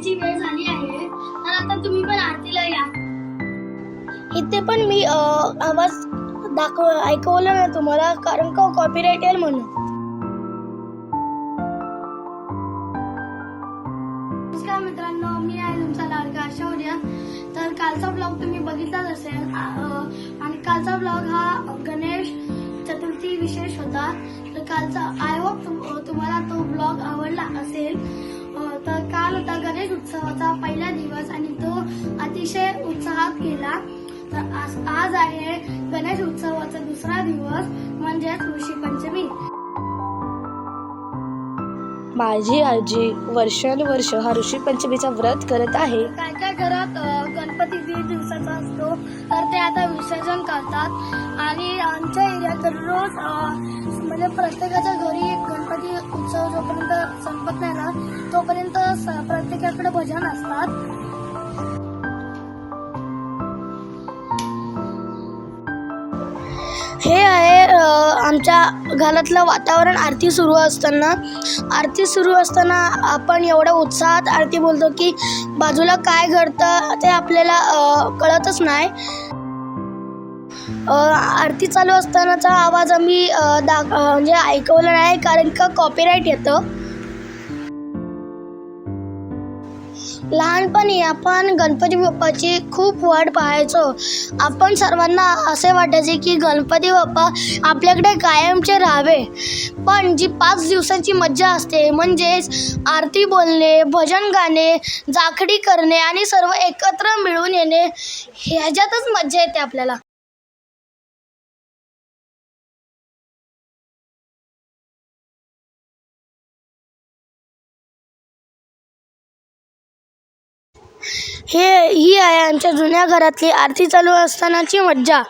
आरतीची वेळ झाली आहे. तर आता तुम्ही पण आरतीला या. इथे पण मी आवाज दाखव ऐकवला ना तुम्हाला कारण का कॉपीराईट येईल म्हणून. नमस्कार मित्रांनो मी आहे तुमचा लाडका आशावर्या. तर कालचा ब्लॉग तुम्ही बघितलाच असेल आणि कालचा ब्लॉग हा गणेश चतुर्थी विशेष होता. तर कालचा आय होप तुम्हाला तो ब्लॉग आवडला असेल. गणेश उत्सवाचा पहिला दिवस आणि तो अतिशय उत्साहात गेला. तर आज आज आहे गणेश उत्सवाचा दुसरा दिवस म्हणजेच ऋषी पंचमी. माझी आजी वर्षानुवर्ष हा ऋषी पंचमीचा व्रत करत आहे. काय काय घरात गणपती दीड दिवसाचा असतो. तर ते आता विसर्जन करतात. आणि आमच्या एरियात दररोज अ, म्हणजे प्रत्येकाच्या घरी गणपती उत्सव जोपर्यंत संपत नाही तोपर्यंत स- प्रत्येकाकडे भजन असतात. हे आहे आमच्या घरातलं वातावरण. आरती सुरू असताना आरती सुरू असताना आपण एवढ्या उत्साहात आरती बोलतो की बाजूला काय घडतं ते आपल्याला कळतच नाही. आरती चालू असतानाचा आवाज आम्ही दा म्हणजे ऐकवला नाही कारण का कॉपीराईट येतं. लहानपणी आपण गणपती बाप्पाची खूप वाट पाहायचो. आपण सर्वांना असे वाटायचे की गणपती बाप्पा आपल्याकडे कायमचे राहावे. पण जी पाच दिवसांची मज्जा असते म्हणजेच आरती बोलणे भजन गाणे जाखडी करणे आणि सर्व एकत्र मिळून येणे ह्याच्यातच मज्जा येते आपल्याला. हे ही आहे आमच्या जुन्या घरातली आरती चालू असतानाची मज्जा.